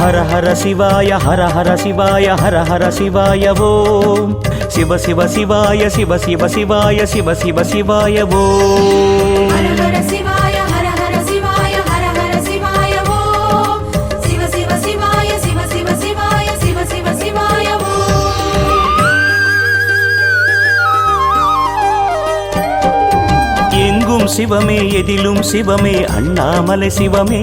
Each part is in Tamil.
ஹர ஹர சிவாய ஹர ஹர சிவாய ஹர ஹர சிவாய ஓம் சிவ சிவ சிவாய சிவ சிவ சிவாய சிவ சிவ சிவாய ஓம் எங்கும் சிவமே எதிலும் சிவமே அண்ணாமலை சிவமே.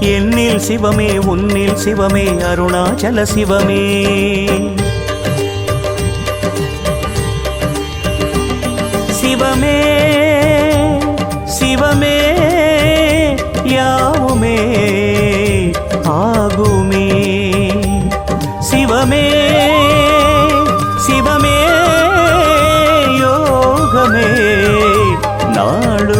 என்னில் சிவமே உன்னில் சிவமே அருணாச்சல சிவமே. சிவமே சிவமே யாவுமே ஆகுமே. சிவமே சிவமே யோகமே நாடு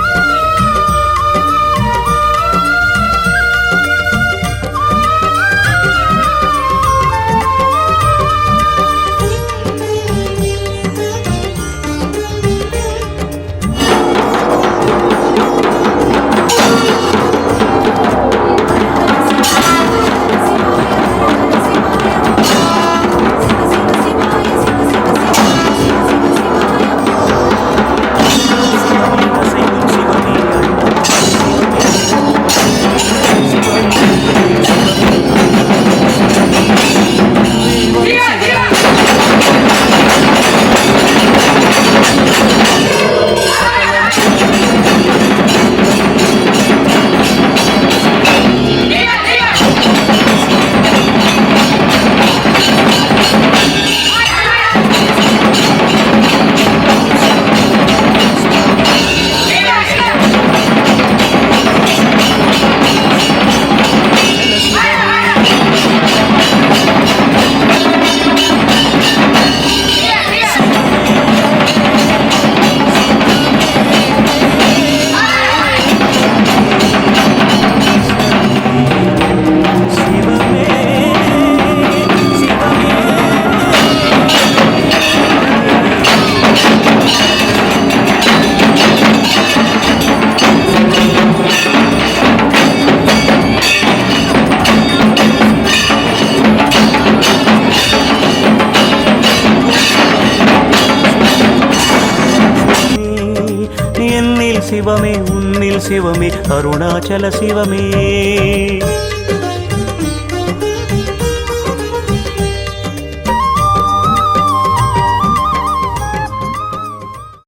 சிவமே உன்னில் சிவமே அருணாச்சல சிவமே.